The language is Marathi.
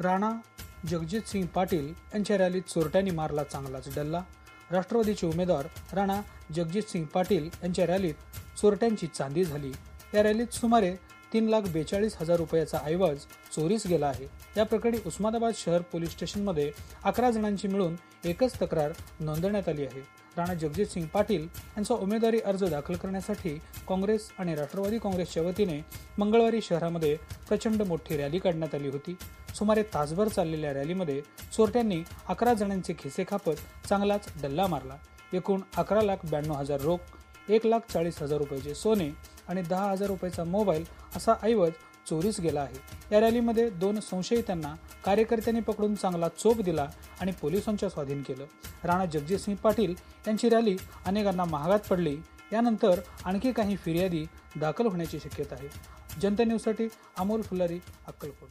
राणा जगजितसिंग पाटील यांच्या रॅलीत चोरट्यांनी मारला चांगलाच डल्ला. राष्ट्रवादीचे उमेदवार राणा जगजितसिंग पाटील यांच्या रॅलीत चोरट्यांची चांदी झाली. या रॅलीत सुमारे तीन लाख बेचाळीस हजार रुपयाचा ऐवज चोरीस गेला आहे. या प्रकरणी उस्मानाबाद शहर पोलीस स्टेशनमध्ये अकरा जणांची मिळून एकच तक्रार नोंदवण्यात आली आहे. राणा जगजितसिंग पाटील यांचा उमेदवारी अर्ज दाखल करण्यासाठी काँग्रेस आणि राष्ट्रवादी काँग्रेसच्या वतीने मंगळवारी शहरामध्ये प्रचंड मोठी रॅली काढण्यात आली होती. सुमारे तासभर चाललेल्या रॅलीमध्ये चोरट्यांनी अकरा जणांचे खिसे कापत चांगलाच डल्ला मारला. एकूण अकरा लाख ब्याण्णव हजार रोख एक लाख चाळीस हजार रुपयाचे सोने आणि दहा हजार रुपयाचा मोबाईल असा ऐवज चोरीस गेला आहे. या रॅलीमध्ये दोन संशयितांना कार्यकर्त्यांनी पकडून चांगला चोप दिला आणि पोलिसांच्या स्वाधीन केलं. राणा जगजितसिंह पाटील यांची रॅली अनेकांना महागात पडली. यानंतर आणखी काही फिर्यादी दाखल होण्याची शक्यता आहे. जनता न्यूजसाठी अमोल फुलारी अक्कलकोट.